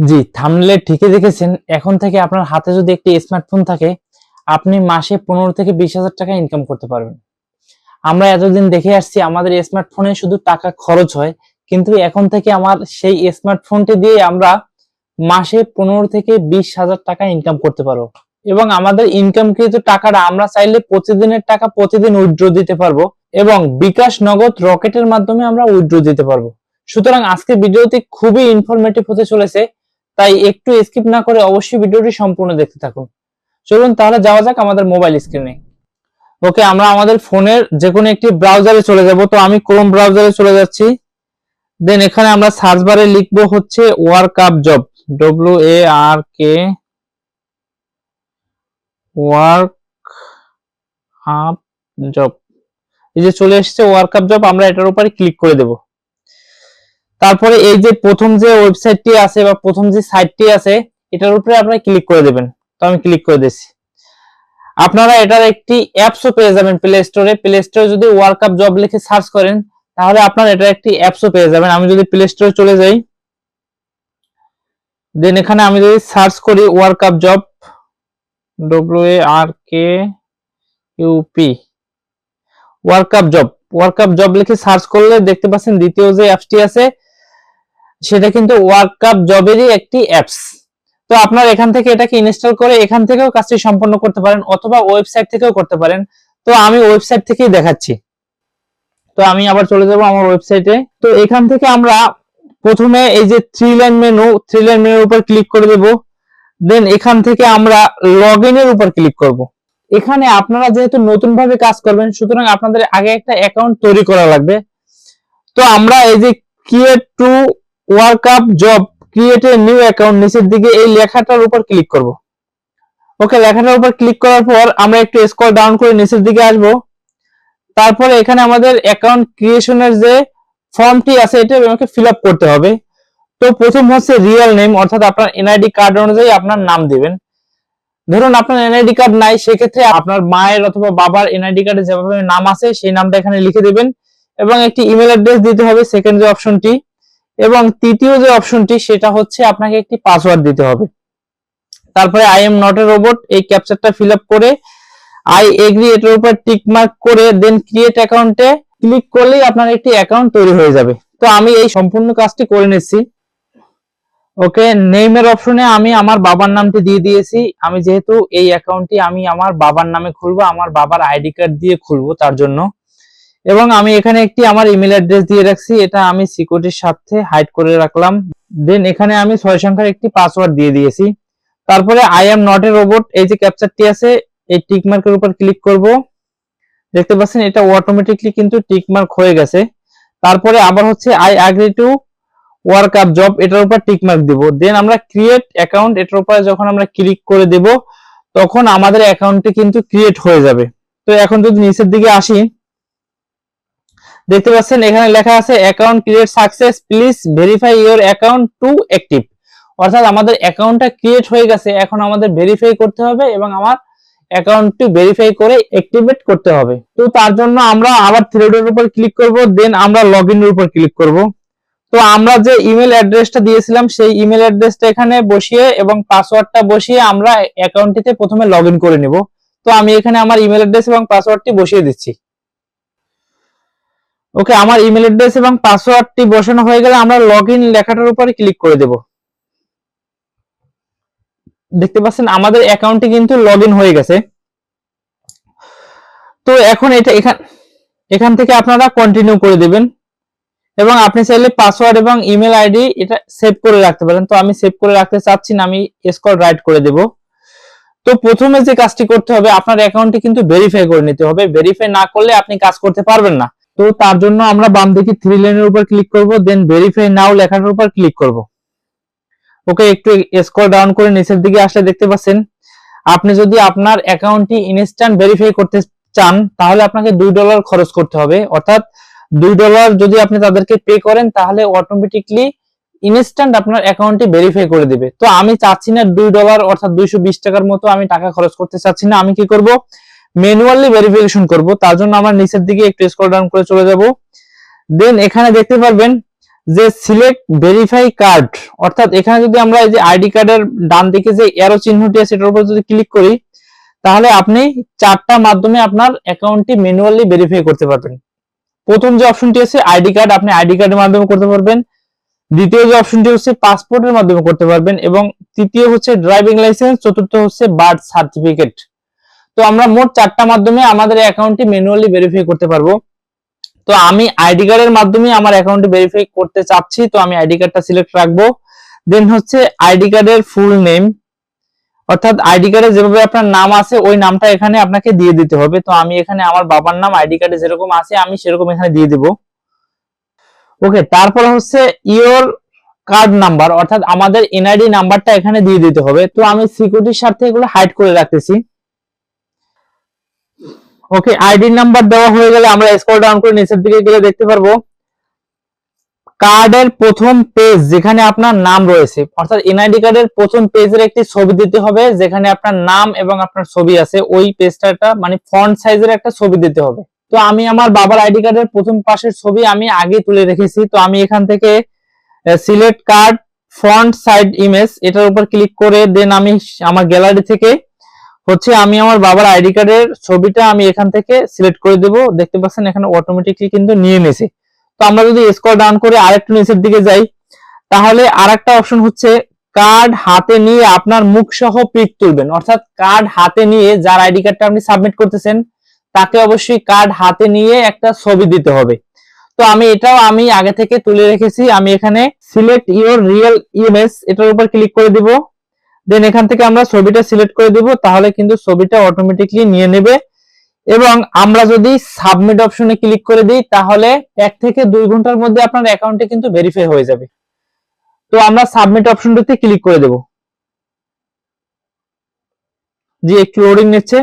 জি থামলে ঠিকই দেখেছেন। এখন থেকে আপনার হাতে যদি একটি স্মার্টফোন থাকে, আপনি মাসে পনেরো থেকে বিশ হাজার টাকা ইনকাম করতে পারবেন। আমরা এতদিন দেখে আসছি, আমাদের স্মার্টফোনে শুধু টাকা খরচ হয়, কিন্তু এখন থেকে আমার সেই স্মার্টফোনটি দিয়ে আমরা মাসে পনেরো থেকে বিশ হাজার টাকা ইনকাম করতে পারব। এবং আমাদের ইনকামকৃত টাকাটা আমরা চাইলে প্রতিদিনের টাকা প্রতিদিন উইথড্র দিতে পারব এবং বিকাশ নগদ রকেটের মাধ্যমে আমরা উইথড্র দিতে পারব। সুতরাং আজকে ভিডিওটি খুবই ইনফরমেটিভ হতে চলেছে। তাই একটু স্কিপ না করে অবশ্যই ভিডিওটি সম্পূর্ণ দেখতে থাকুন। চলুন তাহলে যাওয়া যাক আমাদের মোবাইল স্ক্রিনে ওকে আমরা আমাদের ফোনের যে কোনো একটি ব্রাউজারে চলে যাব। তো আমি ক্রোম ব্রাউজারে চলে যাচ্ছি। দেন এখানে আমরা সার্চ বারে লিখব হচ্ছে work up job W A R K work up job এই যে চলে এসেছে ওয়ার্ক আপ জব আমরা এটার উপরে ক্লিক করে দেব। তারপরে এই যে প্রথম যে ওয়েবসাইটটি আছে বা প্রথম যে সাইটটি আছে, এটার উপরে আপনারা ক্লিক করে দেবেন। তো আমি ক্লিক করে দিচ্ছি আপনারা এটার একটি অ্যাপসও পেয়ে যাবেন প্লে স্টোরে প্লে স্টোরে যদি ওয়ার্ক আপ জব লিখে সার্চ করেন, তাহলে আপনারা এটার একটি অ্যাপসও পেয়ে যাবেন। আমি যদি প্লে স্টোরে চলে যাই দেন এখানে আমি যদি সার্চ করি work up job W A R K UP work up job work up job লিখে সার্চ করলে দেখতে পাচ্ছেন দ্বিতীয় যে অ্যাপসটি আছে সেটা কিন্তু ওয়ার্ক আপ জবেরই একটি অ্যাপস তো আপনার এখান থেকে এটাকে ইনস্টল করে এখান থেকেও কাজটি সম্পন্ন করতে পারেন অথবা ওয়েবসাইট থেকেও করতে পারেন। তো আমি ওয়েবসাইট থেকেই দেখাচ্ছি। তো আমি আবার চলে যাব আমার ওয়েবসাইটে তো এখান থেকে আমরা প্রথমে এই যে three line menu three line মেনুর উপর ক্লিক করে দেব। দেন এখান থেকে আমরা লগ এর উপর ক্লিক করব। এখানে আপনারা যেহেতু নতুন ভাবে কাজ করবেন, সুতরাং আপনাদের আগে একটা অ্যাকাউন্ট তৈরি করা লাগবে। তো আমরা এই যে create to work up job create a new account নিচের দিকে এই লেখাটার উপর ক্লিক করব। ওকে লেখাটার উপর ক্লিক করার পর আমরা একটু স্ক্রল ডাউন করে নিচের দিকে আসব। তারপরে এখানে আমাদের অ্যাকাউন্ট ক্রিয়েশনের যে ফর্মটি আছে, এটা আমাকে ফিল আপ করতে হবে। তো প্রথম হচ্ছে রিয়েল নেম অর্থাৎ আপনার এনআইডি কার্ড অনুযায়ী আপনার নাম দিবেন। ধরুন আপনার এনআইডি কার্ড নাই, সেক্ষেত্রে আপনার মায়ের অথবা বাবার এনআইডি কার্ডে যেভাবে নাম আছে, সেই নামটা এখানে লিখে দিবেন। এবং একটি ইমেল অ্যাড্রেস দিতে হবে সেকেন্ড যে অপশনটি এবং তৃতীয় যে অপশনটি, সেটা হচ্ছে আপনাকে একটি পাসওয়ার্ড দিতে হবে। তারপরে I am not a robot এই ক্যাপচারটা ফিল করে আই এগ্রি এটার উপর টিক মার্ক করে দেন ক্রিয়েট অ্যাকাউন্টে ক্লিক করলেই আপনার একটি অ্যাকাউন্ট তৈরি হয়ে যাবে। তো আমি এই সম্পূর্ণ কাজটি করে নিচ্ছি। ওকে নেইমের অপশনে আমি আমার বাবার নামটি দিয়ে দিয়েছি। আমি যেহেতু এই অ্যাকাউন্টটি আমি আমার বাবার নামে খুলবো, আমার বাবার আইডি কার্ড দিয়ে খুলবো তার জন্য। এবং আমি এখানে একটি আমার ইমেল অ্যাড্রেস দিয়ে রাখছি, এটা আমি সিকিউরিটির সাথে হাইড করে রাখলাম। দেন এখানে আমি ছয় সংখ্যার একটি পাসওয়ার্ড দিয়ে দিয়েছি। তারপরে I am not a robot এই যে ক্যাপচারটি আছে, এই টিক মার্কের উপর ক্লিক করব। দেখতে পাচ্ছেন, এটা অটোমেটিকলি কিন্তু টিক মার্ক হয়ে গেছে। তারপরে আবার হচ্ছে I agree to work up job এটার উপর টিক মার্ক দিব। দেন আমরা ক্রিয়েট অ্যাকাউন্ট এটার উপরে যখন আমরা ক্লিক করে দেব, তখন আমাদের অ্যাকাউন্টটি কিন্তু ক্রিয়েট হয়ে যাবে। তো এখন যদি নিচের দিকে আসি দেখতে পাচ্ছেন, এখানে লেখা আছে account create success please verify your account to active অর্থাৎ আমাদের অ্যাকাউন্টটা ক্রিয়েট হয়ে গেছে, এখন আমাদের ভেরিফাই করতে হবে এবং আমার অ্যাকাউন্টটি ভেরিফাই করে অ্যাক্টিভেট করতে হবে। তো তার জন্য আমরা আবার থ্রেডের উপর ক্লিক করব দেন আমরা লগ ইনের উপর ক্লিক করব। তো আমরা যে ইমেল অ্যাড্রেসটা দিয়েছিলাম, সেই ইমেল অ্যাড্রেসটা এখানে বসিয়ে এবং পাসওয়ার্ডটা বসিয়ে আমরা অ্যাকাউন্টটিতে প্রথমে লগ করে নিব। তো আমি এখানে আমার ইমেল অ্যাড্রেস এবং পাসওয়ার্ডটি বসিয়ে দিচ্ছি। ওকে আমার ইমেল অ্যাড্রেস এবং পাসওয়ার্ডটি বসানো হয়ে গেলে আমরা লগ ইন লেখাটার উপরে ক্লিক করে দেব। দেখতে পাচ্ছেন, আমাদের অ্যাকাউন্টটি কিন্তু লগ হয়ে গেছে। তো এখন এটা এখান এখান থেকে আপনারা কন্টিনিউ করে দেবেন। এবং আপনি চাইলে পাসওয়ার্ড এবং ইমেল আইডি এটা সেভ করে রাখতে পারেন। তো আমি সেভ করে রাখতে চাচ্ছি না, আমি স্কল রাইট করে দেব। তো প্রথমে যে কাজটি করতে হবে, আপনার অ্যাকাউন্টটি কিন্তু ভেরিফাই করে নিতে হবে। ভেরিফাই না করলে আপনি কাজ করতে পারবেন না। তো তার জন্য আমরা বাম দিকে থ্রি লাইনের উপর ক্লিক করব দেন ভেরিফাই নাও লেখাটার উপর ক্লিক করব। ওকে একটু স্ক্রল ডাউন করে নিচের দিকে আসলে দেখতে পাচ্ছেন। আপনি যদি আপনার অ্যাকাউন্টটি ইনস্ট্যান্ট ভেরিফাই করতে চান, তাহলে আপনাকে দুই ডলার খরচ করতে হবে। অর্থাৎ দুই ডলার যদি আপনি তাদেরকে পে করেন, তাহলে অটোমেটিকলি ইনস্ট্যান্ট আপনার অ্যাকাউন্টটি ভেরিফাই করে দিবে। তো আমি চাচ্ছি না দুই ডলার অর্থাৎ দুইশো বিশ টাকার মতো আমি টাকা খরচ করতে চাচ্ছি না। আমি কি করব? ম্যানুয়ালি ভেরিফিকেশন করব। তার জন্য আমরা নিচের দিকে একটু স্ক্রল ডাউন করে চলে যাব। দেন এখানে দেখতে পারবেন যে সিলেক্ট ভেরিফাই কার্ড অর্থাৎ এখানে যদি আমরা এই যে আইডি কার্ডের ডান দিকে যে এরো চিহ্নটি আছে এটার উপর যদি ক্লিক করি, তাহলে আপনি চারটা মাধ্যমে আপনার অ্যাকাউন্টটি ম্যানুয়ালি ভেরিফাই করতে পারবেন। প্রথম যে অপশনটি আছে আইডি কার্ড আপনি আইডি কার্ডের মাধ্যমে করতে পারবেন। দ্বিতীয় যে অপশনটি হচ্ছে পাসপোর্টের মাধ্যমে করতে পারবেন এবং তৃতীয় হচ্ছে ড্রাইভিং লাইসেন্স চতুর্থ হচ্ছে বার্থ সার্টিফিকেট তো আমরা মোট চারটা মাধ্যমে আমাদের অ্যাকাউন্টটি ম্যানুয়ালি ভেরিফাই করতে পারব। তো আমি আইডি কার্ডের মাধ্যমে আমার অ্যাকাউন্টে ভেরিফাই করতে চাচ্ছি, তো আমি আইডি কার্ডটা সিলেক্ট রাখব। দেন হচ্ছে আইডি কার্ডের ফুল নেম অর্থাৎ আইডি কার্ডে যেভাবে আপনার নাম আছে, ওই নামটা এখানে আপনাকে দিয়ে দিতে হবে। তো আমি এখানে আমার বাবার নাম আইডি কার্ডে যেরকম আছে, আমি সেরকম এখানে দিয়ে দিব। ওকে তারপর হচ্ছে ইওর কার্ড নাম্বার অর্থাৎ আমাদের এনআইডি নাম্বারটা এখানে দিয়ে দিতে হবে। তো আমি সিকিউরিটির স্বার্থে এগুলো হাইড করে রাখতেছি। ওকে আইডি নাম্বার দেওয়া হয়ে গেলে আমরা স্ক্রল ডাউন করে নিচের দিকে গেলে দেখতে পারব। কার্ডের প্রথম পেজ যেখানে আপনার নাম রয়েছে, অর্থাৎ এনআইডি কার্ডের প্রথম পেজের একটি ছবি দিতে হবে, যেখানে আপনার নাম এবং আপনার ছবি আছে, ওই পেজটা মানে ফন্ট সাইজের একটা ছবি দিতে হবে। তো আমি আমার বাবার আইডি কার্ডের প্রথম পাশের ছবি আমি আগে তুলে রেখেছি, তো আমি এখান থেকে select card front side image এটার উপর ক্লিক করে দেন আমি আমার গ্যালারি থেকে হচ্ছে আমি আমার বাবার আইডি কার্ডের ছবিটা আমি এখান থেকে সিলেক্ট করে দেব। দেখতে পাচ্ছেন এখানে অটোমেটিকলি কিন্তু নিয়ে নিছে তো আমরা যদি স্ক্রল ডাউন করে আরেকটু নিচের দিকে যাই, তাহলে আরেকটা অপশন হচ্ছে কার্ড হাতে নিয়ে আপনার মুখ সহ পিক তুলবেন। অর্থাৎ কার্ড হাতে নিয়ে যার আইডি কার্ডটা আপনি সাবমিট করতেছেন, তাকে অবশ্যই কার্ড হাতে নিয়ে একটা ছবি দিতে হবে। তো আমি এটাও আমি আগে থেকে তুলে রেখেছি। আমি এখানে সিলেক্ট ইওর রিয়েল ইমেজ এটার উপর ক্লিক করে দিব। দেন এখান থেকে আমরা ছবিটা সিলেক্ট করে দিব, তাহলে কিন্তু ছবিটা অটোমেটিকলি নিয়ে নেবে। এবং আমরা যদি সাবমিট অপশনে ক্লিক করে দিই, তাহলে এক থেকে দুই ঘণ্টার মধ্যে আপনার অ্যাকাউন্টে কিন্তু ভেরিফাই হয়ে যাবে। তো আমরা সাবমিট অপশনটাতে ক্লিক করে দেব। জি, একটু লোডিং নিচ্ছে।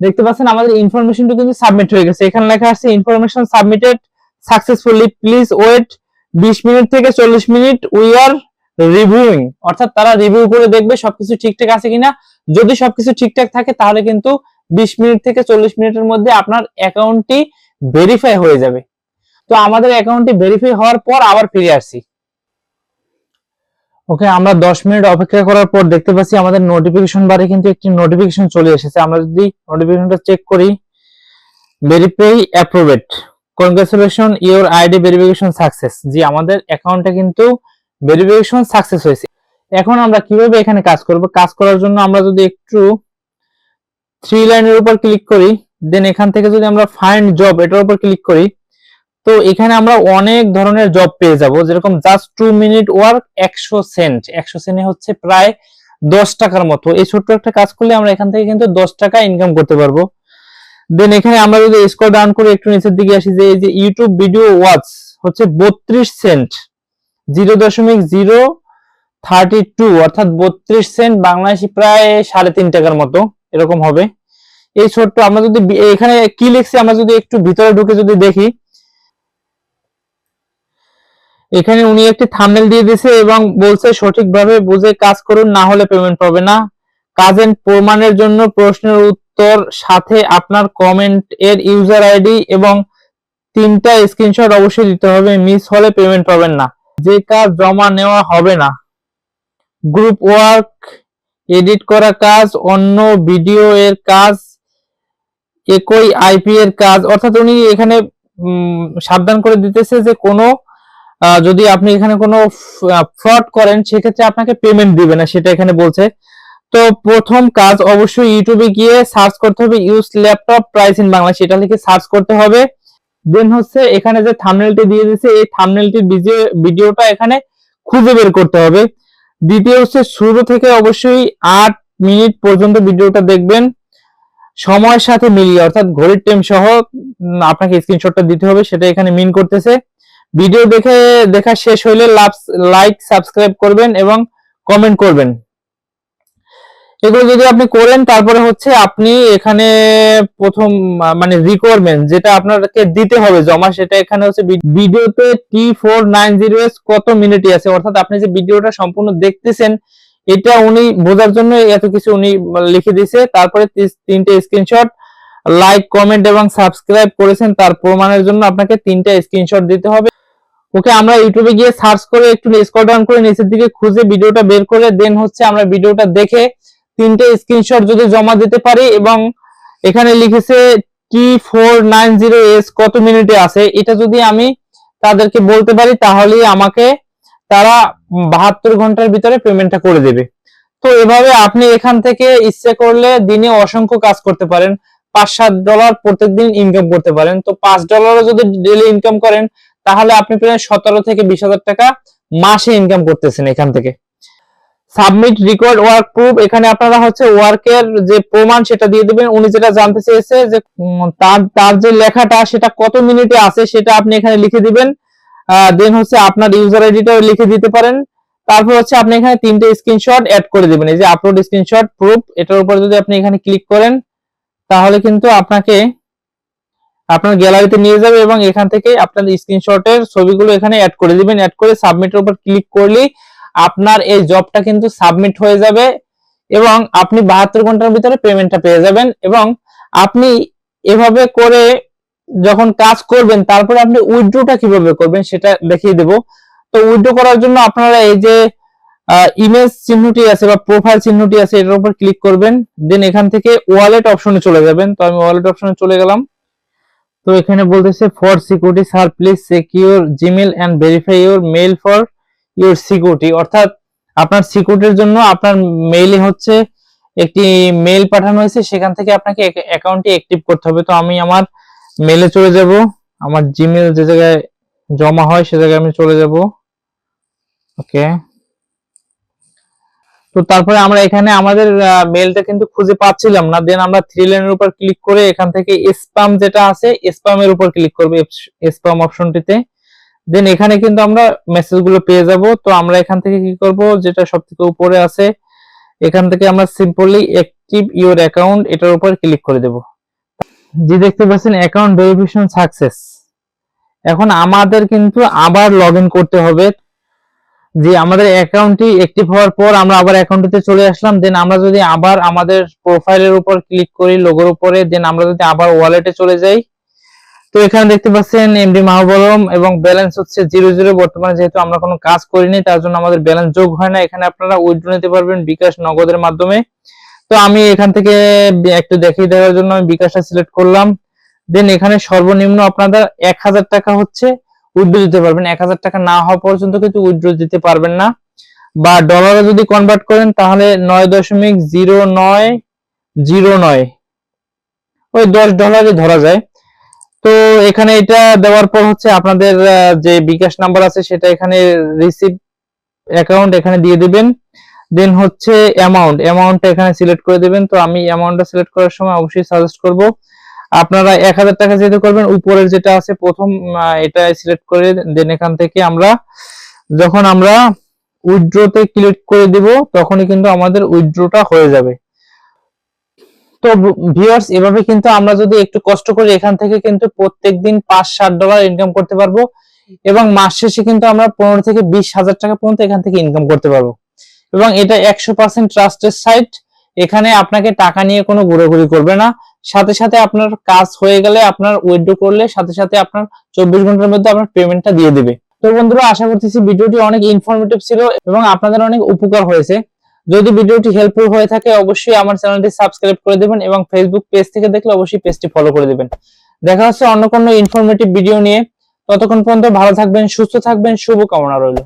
দেখতে পাচ্ছেন আমাদের ইনফরমেশনটা কিন্তু সাবমিট হয়ে গেছে। এখানে লেখা আছে information submitted successfully please wait 20 minute থেকে 40 মিনিট উই আর রিভিউইং অর্থাৎ তারা রিভিউ করে দেখবে সবকিছু ঠিকঠাক আছে কিনা। যদি সবকিছু ঠিকঠাক থাকে, তাহলে কিন্তু 20 মিনিট থেকে 40 মিনিটের মধ্যে আপনার অ্যাকাউন্টটি ভেরিফাই হয়ে যাবে। তো আমাদের অ্যাকাউন্টটি ভেরিফাই হওয়ার পর আবার ফিরে আসছি। ওকে, আমরা 10 মিনিট অপেক্ষা করার পর দেখতে পাচ্ছি আমাদের নোটিফিকেশন বারে কিন্তু একটি নোটিফিকেশন চলে এসেছে। আমরা যদি নোটিফিকেশনটা চেক করি verify approved congratulation your ID verification success জি, আমাদের অ্যাকাউন্টটা কিন্তু ভেরিফিকেশন সাকসেস হয়েছে। এখন আমরা কীভাবে এখানে কাজ করব? কাজ করার জন্য আমরা যদি একটু থ্রি লাইনের উপর ক্লিক করি দেন এখান থেকে যদি আমরা ফাইন্ড জব এটার উপর ক্লিক করি, তো এখানে আমরা অনেক ধরনের জব পেয়ে যাব। যেরকম জাস্ট টু মিনিট ওয়ার্ক একশো সেন্ট একশো সেন্টে হচ্ছে প্রায় দশ টাকার মতো। এই ছোট্ট একটা কাজ করলে আমরা এখান থেকে কিন্তু দশ টাকা ইনকাম করতে পারব। দেন এখানে আমরা যদি স্কোর ডাউন করে একটু নিচের দিকে আসি, যে এই যে ইউটিউব ভিডিও ওয়াচ হচ্ছে বত্রিশ সেন্ট জিরো দশমিক জিরো থার্টি টু অর্থাৎ বত্রিশ সেন্ট বাংলাদেশি প্রায় সাড়ে তিন টাকার মতো, এরকম হবে। এই ছোট্ট, আমরা যদি এখানে কি লিখছি, আমরা যদি একটু ভিতরে ঢুকে যদি দেখি। এখানে উনি একটি থাম্বনেল দিয়ে দিয়েছে এবং বলছে, সঠিকভাবে বুঝে কাজ করুন, না হলে পেমেন্ট পাবে না। কাজের প্রমাণের জন্য প্রশ্নের উত্তর সাথে আপনার কমেন্ট এর ইউজার আইডি এবং তিনটা স্ক্রিনশট অবশ্যই দিতে হবে। মিস হলে পেমেন্ট পাবেন না। যে কাজ জমা নেওয়া হবে না। গ্রুপ ওয়ার্ক এডিট করা কাজ, অন্য ভিডিও এর কাজ, একই আইপি এর কাজ। অর্থাৎ উনি এখানে সাবধান করে দিতেছে যে কোনো যদি আপনি এখানে কোনো ফ্রড করেন, সেক্ষেত্রে আপনাকে পেমেন্ট দিবে না, সেটা এখানে বলছে। তো প্রথম কাজ অবশ্যই ইউটিউবে গিয়ে সার্চ করতে হবে use laptop price in Bangla সেটা লিখে সার্চ করতে হবে। দেন হচ্ছে এখানে যে থামনেলটি দিয়ে দিয়েছে, এই থাম্বনেলটির ভিডিওটা এখানে খুঁজে বের করতে হবে। দ্বিতীয় হচ্ছে শুরু থেকে অবশ্যই আট মিনিট পর্যন্ত ভিডিওটা দেখবেন। সময়ের সাথে মিলিয়ে, অর্থাৎ ঘড়ির টাইম সহ আপনাকে স্ক্রিনশটটা দিতে হবে, সেটা এখানে মিন করতেছে। ভিডিও দেখে, দেখা শেষ হইলে লাইক সাবস্ক্রাইব করবেন এবং কমেন্ট করবেন। এগুলো যদি আপনি করেন, তারপরে হচ্ছে আপনি এখানে প্রথম মানে রিকোয়ারমেন্ট যেটা আপনাকে দিতে হবে জমা, সেটা এখানে হচ্ছে ভিডিওতে T four nine zero S কত মিনিটই আছে? অর্থাৎ আপনি যে ভিডিওটা সম্পূর্ণ দেখতেছেন, এটা উনি বোঝার জন্য এত কিছু উনি লিখে দিয়েছে। তারপরে তিনটে স্ক্রিনশট লাইক কমেন্ট এবং সাবস্ক্রাইব করেছেন, তার প্রমাণের জন্য আপনাকে তিনটা স্ক্রিনশট দিতে হবে। ওকে, আমরা ইউটিউবে গিয়ে সার্চ করে একটু স্ক্রল ডাউন করে নিচের দিকে খুঁজে ভিডিওটা বের করে দেন হচ্ছে আমরা ভিডিওটা দেখে তিনটে স্ক্রিনশট যদি জমা দিতে পারি এবং এখানে লিখেছে T four nine zero S কত মিনিটে আছে? এটা যদি আমি তাদেরকে বলতে পারি, তাহলেই আমাকে তারা বাহাত্তর ঘণ্টার ভিতরে পেমেন্টটা করে দেবে। তো এভাবে আপনি এখান থেকে ইচ্ছে করলে দিনে অসংখ্য কাজ করতে পারেন। পাঁচ সাত ডলার প্রত্যেকদিন ইনকাম করতে পারেন। তো পাঁচ ডলারও যদি ডেলি ইনকাম করেন, তাহলে আপনি প্রায় সতেরো থেকে বিশ হাজার টাকা মাসে ইনকাম করতেছেন এখান থেকে। সাবমিট রেকর্ড ওয়ার্ক প্রুফ এখানে আপনারা হচ্ছে ওয়ার্কের যে প্রমাণ সেটা দিয়ে দিবেন। উনি যেটা জানতে চেয়েছে যে তার তার যে লেখাটা, সেটা কত মিনিটে আছে সেটা আপনি এখানে লিখে দিবেন। দেন হচ্ছে আপনার ইউজার আইডিটাও লিখে দিতে পারেন। তারপর হচ্ছে আপনি এখানে তিনটে স্ক্রিনশট অ্যাড করে দিবেন। এই যে আপলোড স্ক্রিনশট প্রুফ এটার উপর যদি আপনি এখানে ক্লিক করেন, তাহলে কিন্তু আপনাকে আপনার গ্যালারিতে নিয়ে যাবে এবং এখান থেকে আপনার স্ক্রিনশটের ছবিগুলো এখানে অ্যাড করে দিবেন। অ্যাড করে সাবমিটের উপর ক্লিক করলেই আপনার এই জবটা কিন্তু সাবমিট হয়ে যাবে এবং আপনি বাহাত্তর ঘণ্টার ভিতরে পেমেন্টটা পেয়ে যাবেন এবং আপনি এভাবে করে যখন কাজ করবেন, তারপরে আপনি উইথড্রোটা কীভাবে করবেন সেটা দেখিয়ে দেব। তো উইথড্রো করার জন্য আপনারা এই যে ইমেজ চিহ্নটি আছে বা প্রোফাইল চিহ্নটি আছে, এটার উপর ক্লিক করবেন। দেন এখান থেকে ওয়ালেট অপশনে চলে যাবেন। তো আমি ওয়ালেট অপশনে চলে গেলাম। তো এখানে বলতেছে for security sir please secure Gmail and verify your mail for your security অর্থাৎ আপনার সিকিউরিটির জন্য আপনার মেইলে হচ্ছে একটি মেইল পাঠানো হয়েছে, সেখান থেকে আপনাকে অ্যাকাউন্টটি অ্যাক্টিভ করতে হবে। তো আমি আমার মেইলে চলে যাব, আমার জিমেল যে জায়গায় জমা হয় সে জায়গায় আমি চলে যাব। ওকে তো তারপরে আমরা এখানে আমাদের মেইলটা কিন্তু খুঁজে পাচ্ছিলাম না। দেন আমরা থ্রি লাইনের উপর ক্লিক করে এখান থেকে স্প্যাম যেটা আছে স্প্যামের উপর ক্লিক করব স্প্যাম অপশনটিতে দেন এখানে কিন্তু আমরা মেসেজগুলো পেয়ে যাব। তো আমরা এখান থেকে কি করব? যেটা সবথেকে উপরে আছে, এখান থেকে আমরা সিম্পলি অ্যাক্টিভ ইওর অ্যাকাউন্ট এটার উপর ক্লিক করে দেব। জি, দেখতে পাচ্ছেন অ্যাকাউন্ট ভেরিফিকেশন সাকসেস এখন আমাদের কিন্তু আবার লগ করতে হবে। যে আমাদের অ্যাকাউন্টটি অ্যাক্টিভ হওয়ার পর আমরা আবার অ্যাকাউন্টটিতে চলে আসলাম। দেন আমরা যদি আবার আমাদের প্রোফাইলের উপর ক্লিক করি লোগোর উপরে দেন আমরা যদি আবার ওয়ালেটে চলে যাই তো এখানে দেখতে পাচ্ছেন এমডি মাহবরম এবং ব্যালেন্স হচ্ছে জিরো জিরো বর্তমানে যেহেতু আমরা কোনো কাজ করিনি, তার জন্য আমাদের ব্যালেন্স যোগ হয় না। এখানে আপনারা উইথড্র নিতে পারবেন বিকাশ নগদের মাধ্যমে। তো আমি এখান থেকে একটু দেখিয়ে দেওয়ার জন্য আমি বিকাশটা সিলেক্ট করলাম। দেন এখানে সর্বনিম্ন আপনাদের এক হাজার টাকা হচ্ছে উইথড্র দিতে পারবেন। এক হাজার টাকা না হওয়া পর্যন্ত কিন্তু উইথড্র দিতে পারবেন না। বা ডলারে যদি কনভার্ট করেন, তাহলে নয় দশমিক জিরো নয় জিরো নয়। ওই দশ ডলারে ধরা যায়। তো এখানে এটা দেওয়ার পর হচ্ছে আপনাদের যে বিকাশ নাম্বার আছে সেটা এখানে রিসিভ অ্যাকাউন্ট এখানে দিয়ে দিবেন। দেন হচ্ছে অ্যামাউন্ট অ্যামাউন্টটা এখানে সিলেক্ট করে দিবেন। তো আমি অ্যামাউন্টটা সিলেক্ট করার সময় অবশ্যই সাজেস্ট করব। আপনারা এক হাজার টাকা যেহেতু করবেন, উপরের যেটা আছে প্রথম এটা সিলেক্ট করে দেন এখান থেকে আমরা, যখন আমরা উইথড্রোতে ক্লিক করে দিব, তখনই কিন্তু আমাদের উইথড্রোটা হয়ে যাবে। তো ভিউয়ার্স এভাবে কিন্তু আমরা যদি একটু কষ্ট করি এখান থেকে কিন্তু প্রত্যেকদিন পাঁচ ষাট ডলার ইনকাম করতে পারব এবং মাস শেষে কিন্তু আমরা পনেরো থেকে বিশ হাজার টাকা পর্যন্ত এখান থেকে ইনকাম করতে পারব। এবং এটা একশো পার্সেন্ট ট্রাস্টেড সাইট এখানে আপনাকে টাকা নিয়ে কোনো ঘোরাঘুরি করবে না। সাথে সাথে আপনার কাজ হয়ে গেলে আপনার উইথড্র করলে সাথে সাথে আপনার চব্বিশ ঘণ্টার মধ্যে আপনার পেমেন্টটা দিয়ে দেবে। তো বন্ধুরা, আশা করতেছি ভিডিওটি অনেক ইনফরমেটিভ ছিল এবং আপনাদের অনেক উপকার হয়েছে। যদি ভিডিওটি হেল্পফুল হয়ে থাকে, অবশ্যই আমার চ্যানেলটি সাবস্ক্রাইব করে দেবেন এবং ফেসবুক পেজ থেকে দেখলে অবশ্যই পেজটি ফলো করে দেবেন। দেখা হচ্ছে অন্য কোনো ইনফরমেটিভ ভিডিও নিয়ে। ততক্ষণ পর্যন্ত ভালো থাকবেন, সুস্থ থাকবেন শুভ কামনা রইল।